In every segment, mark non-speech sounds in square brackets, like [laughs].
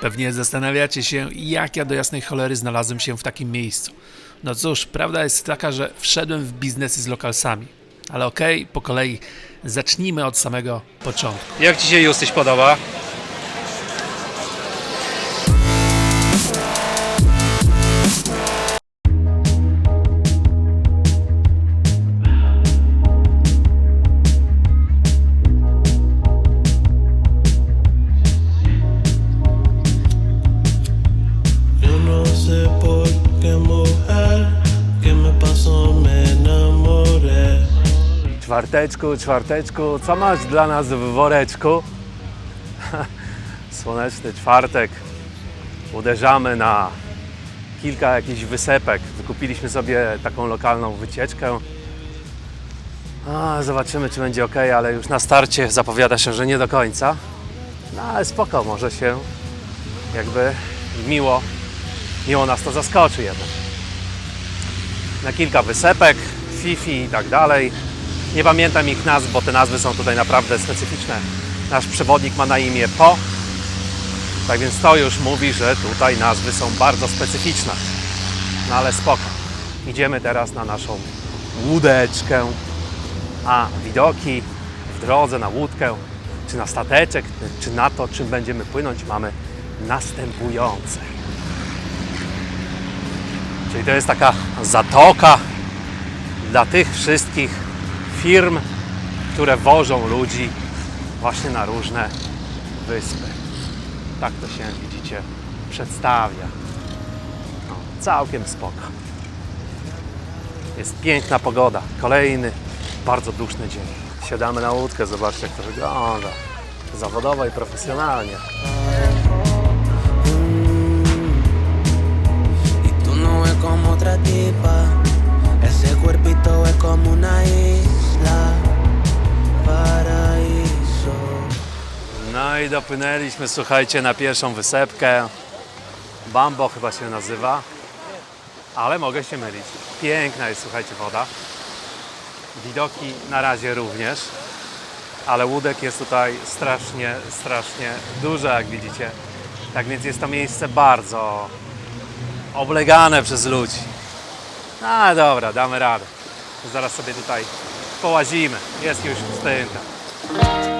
Pewnie zastanawiacie się, jak ja do jasnej cholery znalazłem się w takim miejscu. No cóż, prawda jest taka, że wszedłem w biznesy z lokalsami. Ale okej, po kolei zacznijmy od samego początku. Jak Ci się Justyś podoba? Czwarteczku, czwarteczku, co masz dla nas w woreczku? [laughs] Słoneczny czwartek. Uderzamy na kilka jakichś wysepek. Wykupiliśmy sobie taką lokalną wycieczkę. A, zobaczymy, czy będzie ok, ale już na starcie zapowiada się, że nie do końca. No ale spoko, może się jakby miło, miło nas to zaskoczy jednak. Na kilka wysepek, Fifi i tak dalej. Nie pamiętam ich nazw, bo te nazwy są tutaj naprawdę specyficzne. Nasz przewodnik ma na imię Po. Tak więc to już mówi, że tutaj nazwy są bardzo specyficzne. No ale spoko. Idziemy teraz na naszą łódeczkę. A widoki w drodze na łódkę, czy na stateczek, czy na to, czym będziemy płynąć, mamy następujące. Czyli to jest taka zatoka dla tych wszystkich firm, które wożą ludzi właśnie na różne wyspy. Tak to się, widzicie, przedstawia. No, całkiem spoko. Jest piękna pogoda. Kolejny bardzo duszny dzień. Siadamy na łódkę, zobaczcie jak to wygląda. Zawodowo i profesjonalnie. Y no como otra tipa. Ese I dopłynęliśmy, słuchajcie, na pierwszą wysepkę. Bambo chyba się nazywa, ale mogę się mylić. Piękna jest, słuchajcie, woda. Widoki na razie również, ale łódek jest tutaj strasznie, strasznie dużo, jak widzicie. Tak więc jest to miejsce bardzo oblegane przez ludzi. No dobra, damy radę. Zaraz sobie tutaj połazimy. Jest już pustynka.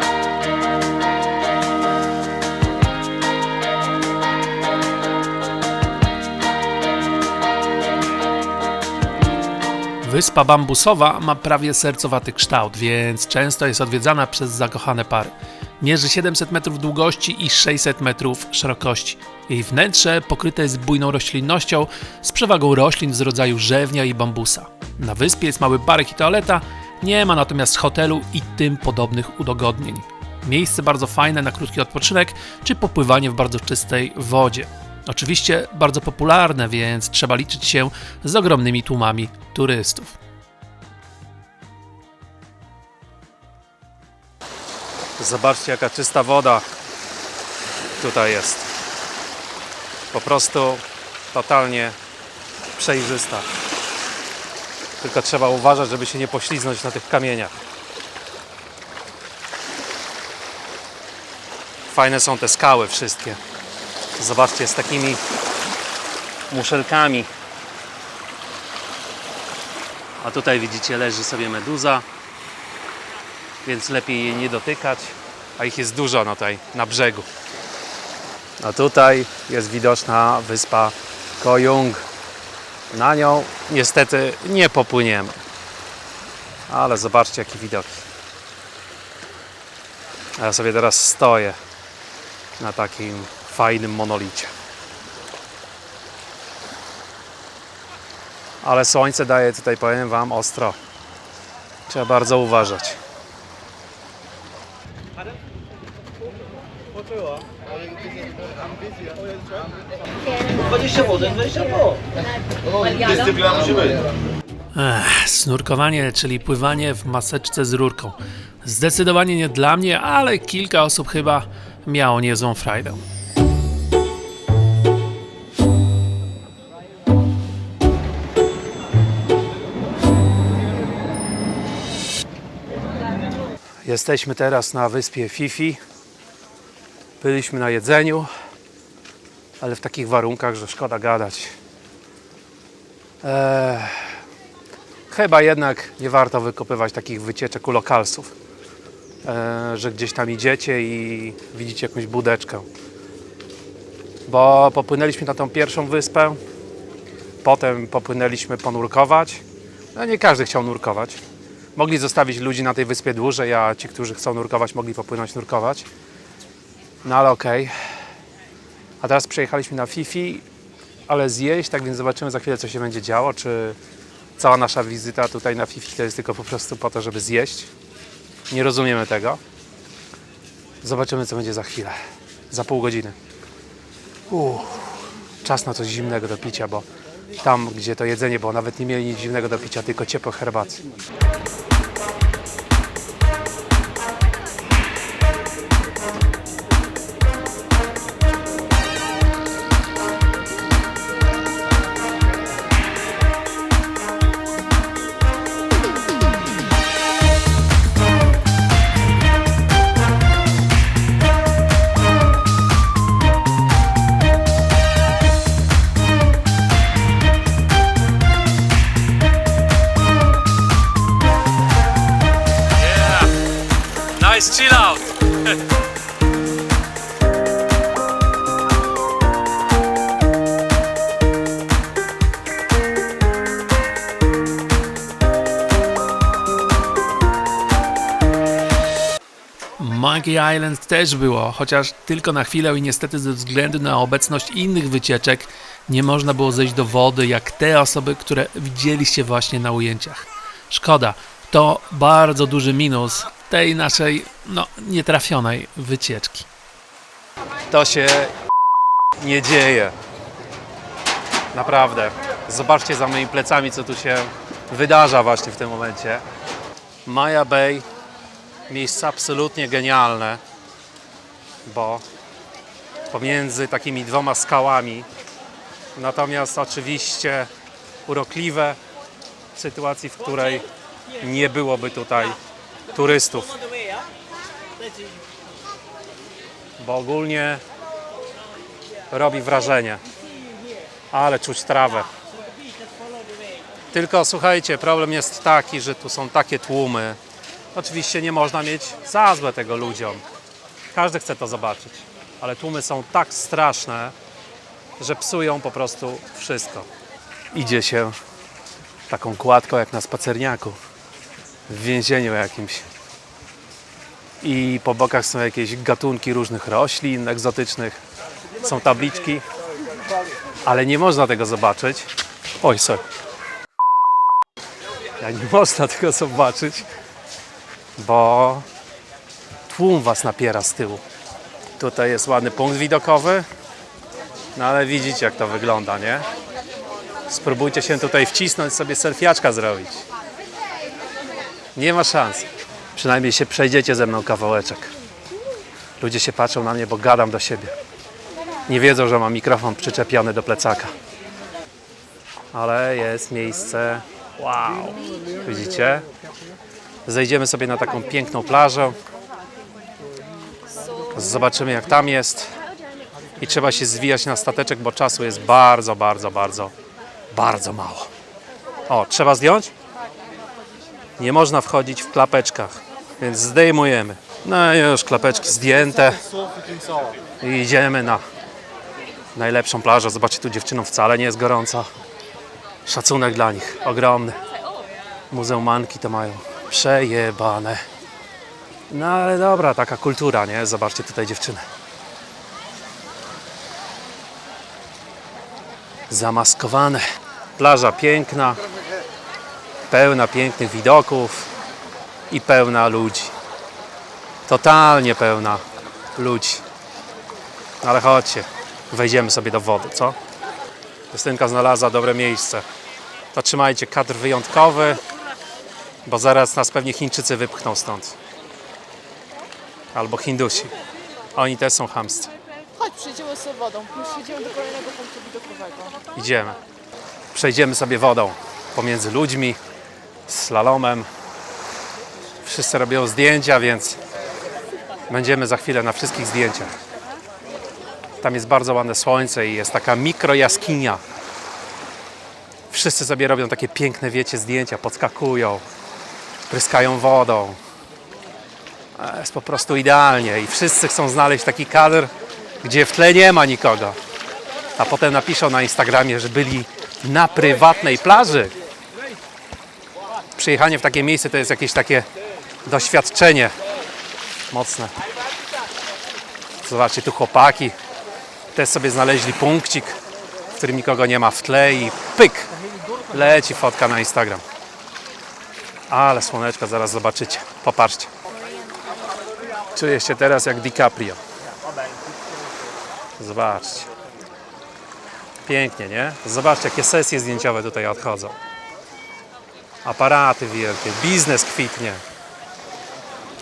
Wyspa Bambusowa ma prawie sercowaty kształt, więc często jest odwiedzana przez zakochane pary. Mierzy 700 metrów długości i 600 metrów szerokości. Jej wnętrze pokryte jest bujną roślinnością z przewagą roślin z rodzaju rzewnia i bambusa. Na wyspie jest mały barek i toaleta, nie ma natomiast hotelu i tym podobnych udogodnień. Miejsce bardzo fajne na krótki odpoczynek czy popływanie w bardzo czystej wodzie. Oczywiście bardzo popularne, więc trzeba liczyć się z ogromnymi tłumami turystów. Zobaczcie, jaka czysta woda tutaj jest. Po prostu totalnie przejrzysta. Tylko trzeba uważać, żeby się nie pośliznąć na tych kamieniach. Fajne są te skały wszystkie. Zobaczcie, z takimi muszelkami. A tutaj widzicie, leży sobie meduza więc lepiej jej nie dotykać, a ich jest dużo no tutaj na brzegu. A tutaj jest widoczna wyspa Kojung. Na nią niestety nie popłyniemy. Ale zobaczcie jakie widoki. Ja sobie teraz stoję na takim fajnym monolicie. Ale słońce daje tutaj, powiem Wam, ostro. Trzeba bardzo uważać. 200 gram musi być. Ech, snurkowanie, czyli pływanie w maseczce z rurką. Zdecydowanie nie dla mnie, ale kilka osób chyba miało niezłą frajdę. Jesteśmy teraz na wyspie Fifi. Byliśmy na jedzeniu. ale w takich warunkach, że szkoda gadać. Eee, chyba jednak nie warto wykopywać takich wycieczek u lokalsów, eee, że gdzieś tam idziecie i widzicie jakąś budeczkę. Bo popłynęliśmy na tą pierwszą wyspę, potem popłynęliśmy ponurkować. No nie każdy chciał nurkować. Mogli zostawić ludzi na tej wyspie dłużej, a ci, którzy chcą nurkować, mogli popłynąć nurkować. No ale okej. A teraz przejechaliśmy na Fifi, ale zjeść, tak więc zobaczymy za chwilę, co się będzie działo. Czy cała nasza wizyta tutaj na Fifi to jest tylko po prostu po to, żeby zjeść. Nie rozumiemy tego. Zobaczymy, co będzie za chwilę. Za pół godziny. Uff, czas na coś zimnego do picia, bo tam, gdzie to jedzenie było, nawet nie mieli nic zimnego do picia, tylko ciepłe herbaty. Monkey Island też było, chociaż tylko na chwilę i niestety ze względu na obecność innych wycieczek nie można było zejść do wody jak te osoby, które widzieliście właśnie na ujęciach. Szkoda, to bardzo duży minus tej naszej, no, nietrafionej wycieczki. To się nie dzieje. Naprawdę. Zobaczcie za moimi plecami, co tu się wydarza właśnie w tym momencie. Maya Bay, miejsce absolutnie genialne, bo pomiędzy takimi dwoma skałami, natomiast oczywiście urokliwe w sytuacji, w której nie byłoby tutaj turystów. Bo ogólnie robi wrażenie. Ale czuć trawę. Tylko słuchajcie, problem jest taki, że tu są takie tłumy. Oczywiście nie można mieć za złe tego ludziom. Każdy chce to zobaczyć. Ale tłumy są tak straszne, że psują po prostu wszystko. Idzie się taką kładką jak na spacerniaku. W więzieniu jakimś. I po bokach są jakieś gatunki różnych roślin egzotycznych. Są tabliczki, ale nie można tego zobaczyć. Oj, sorry. Ja nie można tego zobaczyć, bo tłum was napiera z tyłu. Tutaj jest ładny punkt widokowy, no ale widzicie jak to wygląda, nie? Spróbujcie się tutaj wcisnąć, sobie selfiaczka zrobić. Nie ma szans. Przynajmniej się przejdziecie ze mną kawałeczek. Ludzie się patrzą na mnie, bo gadam do siebie. Nie wiedzą, że mam mikrofon przyczepiony do plecaka. Ale jest miejsce. Wow! Widzicie? Zejdziemy sobie na taką piękną plażę. Zobaczymy, jak tam jest. I trzeba się zwijać na stateczek, bo czasu jest bardzo, bardzo, bardzo, bardzo mało. O, trzeba zdjąć? Nie można wchodzić w klapeczkach, więc zdejmujemy. No już klapeczki zdjęte. I idziemy na najlepszą plażę. Zobaczcie, tu dziewczynom wcale nie jest gorąco. Szacunek dla nich ogromny. Muzeumanki to mają przejebane. No ale dobra, taka kultura, nie? Zobaczcie tutaj dziewczyny. Zamaskowane. Plaża piękna, pełna pięknych widoków i pełna ludzi. Totalnie pełna ludzi. Ale chodźcie, wejdziemy sobie do wody, co? Justynka znalazła dobre miejsce. To trzymajcie kadr wyjątkowy, bo zaraz nas pewnie Chińczycy wypchną stąd. Albo Hindusi. Oni też są chamscy. Chodź, przejdziemy sobie wodą. Już idziemy do kolejnego punktu widokowego. Idziemy. Przejdziemy sobie wodą pomiędzy ludźmi, slalomem. Wszyscy robią zdjęcia, więc będziemy za chwilę na wszystkich zdjęciach. Tam jest bardzo ładne słońce i jest taka mikrojaskinia. Wszyscy sobie robią takie piękne, wiecie, zdjęcia, podskakują, pryskają wodą. Jest po prostu idealnie i wszyscy chcą znaleźć taki kadr, gdzie w tle nie ma nikogo. A potem napiszą na Instagramie, że byli na prywatnej plaży. Przyjechanie w takie miejsce to jest jakieś takie doświadczenie mocne. Zobaczcie, tu chłopaki też sobie znaleźli punkcik, w którym nikogo nie ma w tle i pyk, leci fotka na Instagram. Ale słoneczko, zaraz zobaczycie. Popatrzcie. Czuję się teraz jak DiCaprio. Zobaczcie. Pięknie, nie? Zobaczcie, jakie sesje zdjęciowe tutaj odchodzą. Aparaty wielkie, biznes kwitnie.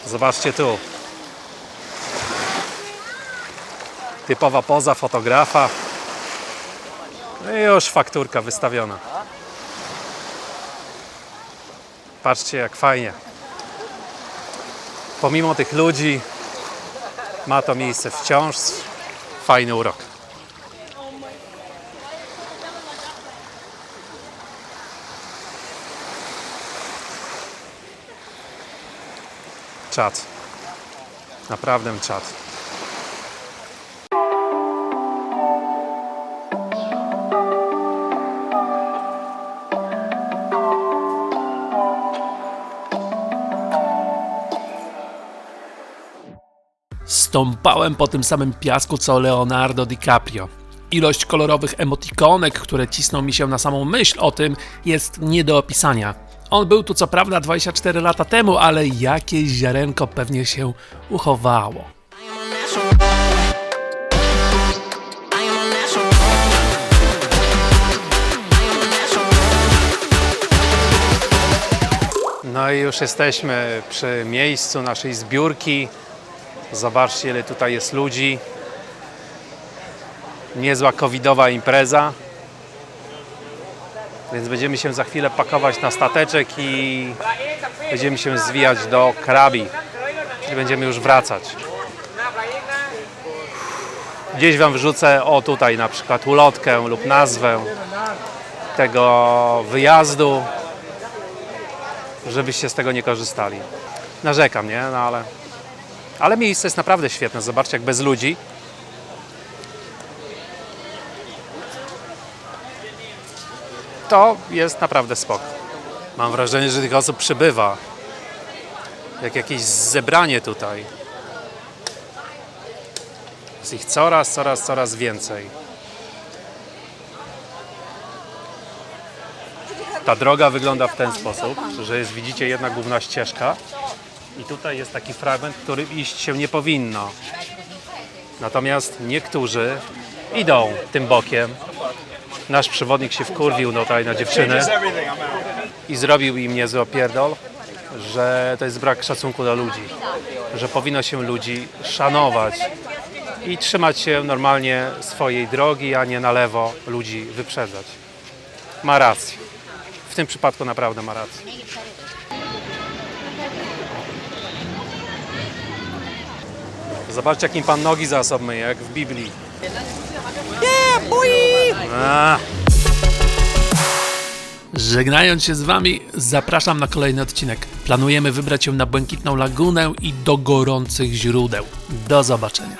Zobaczcie tu. Typowa poza fotografa. No i już fakturka wystawiona. Patrzcie jak fajnie. Pomimo tych ludzi ma to miejsce wciąż fajny urok. Czad. Naprawdę czad. Stąpałem po tym samym piasku co Leonardo DiCaprio. Ilość kolorowych emotikonek, które cisną mi się na samą myśl o tym, jest nie do opisania. On był tu co prawda 24 lata temu, ale jakieś ziarenko pewnie się uchowało. No i już jesteśmy przy miejscu naszej zbiórki. Zobaczcie, ile tutaj jest ludzi. Niezła covidowa impreza. Więc będziemy się za chwilę pakować na stateczek i będziemy się zwijać do Krabi. Czyli będziemy już wracać. Gdzieś Wam wrzucę, o tutaj na przykład ulotkę lub nazwę tego wyjazdu, żebyście z tego nie korzystali. Narzekam, nie? No ale, ale miejsce jest naprawdę świetne. Zobaczcie, jak bez ludzi. To jest naprawdę spoko. Mam wrażenie, że tych osób przybywa. Jak jakieś zebranie tutaj. Jest ich coraz, coraz, coraz więcej. Ta droga wygląda w ten sposób, że jest, widzicie, jedna główna ścieżka i tutaj jest taki fragment, którym iść się nie powinno. Natomiast niektórzy idą tym bokiem. Nasz przewodnik się wkurwił no, tutaj na dziewczyny i zrobił im niezły opierdol, że to jest brak szacunku do ludzi, że powinno się ludzi szanować i trzymać się normalnie swojej drogi, a nie na lewo ludzi wyprzedzać. Ma rację. W tym przypadku naprawdę ma rację. Zobaczcie, jakim pan nogi za sobą myje, jak w Biblii. A, Żegnając się z Wami, zapraszam na kolejny odcinek. Planujemy wybrać się na Błękitną Lagunę i do gorących źródeł. Do zobaczenia.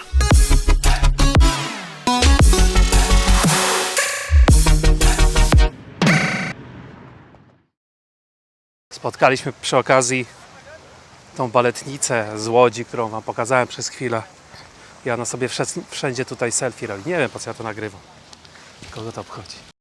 spotkaliśmy przy okazji tą baletnicę z Łodzi, którą wam pokazałem przez chwilę. I ona sobie wszędzie tutaj selfie robi. Nie wiem, po co ja to nagrywam. Kogo to obchodzi.